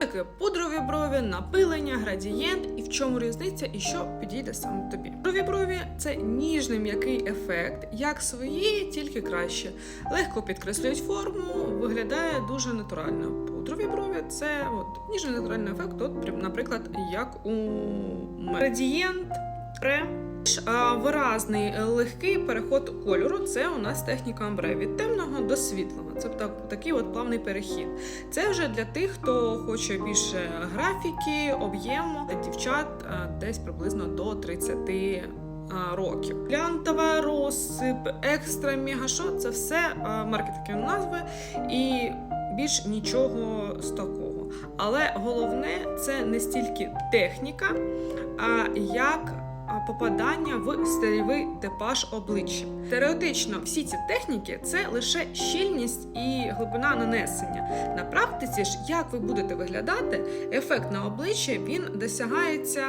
Таке пудрові брові, напилення, градієнт і в чому різниця і що підійде саме тобі. Пудрові брові це ніжний м'який ефект, як свої, тільки краще. Легко підкреслюють форму, виглядає дуже натурально. Пудрові брові це от ніжний натуральний ефект, от, наприклад, як у. Градієнт пре. А, Виразний е, легкий переход кольору це у нас техніка амбре від темного до світлого. Це так, такий от плавний перехід. Це вже для тих, хто хоче більше графіки, об'єму дівчат десь приблизно до 30 років. Глянтова розсип, екстра мегашо це все маркетингові назви і більш нічого з такого. Але головне це не стільки техніка, а як попадання в стильовий типаж обличчя. Теоретично всі ці техніки це лише щільність і глибина нанесення. На практиці ж, як ви будете виглядати, ефект на обличчя він досягається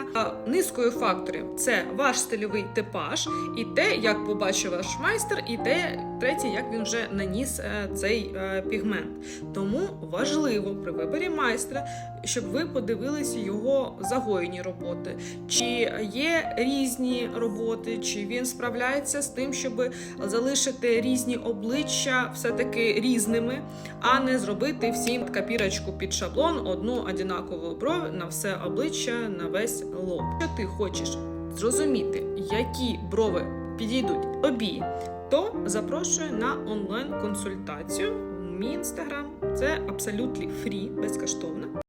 низкою факторів: це ваш стильовий типаж, і те, як побачив ваш майстер, і те, третє, як він вже наніс е, цей е, пігмент. Тому важливо при виборі майстра, щоб ви подивилися його загоєні роботи, чи є різні роботи, чи він справляється з тим, щоб залишити різні обличчя все-таки різними, а не зробити всім копірочку під шаблон, одну однакову бровь на все обличчя, на весь лоб. Якщо ти хочеш зрозуміти, які брови підійдуть тобі, то запрошую на онлайн-консультацію. Мій інстаграм це абсолютно фрі, безкоштовно.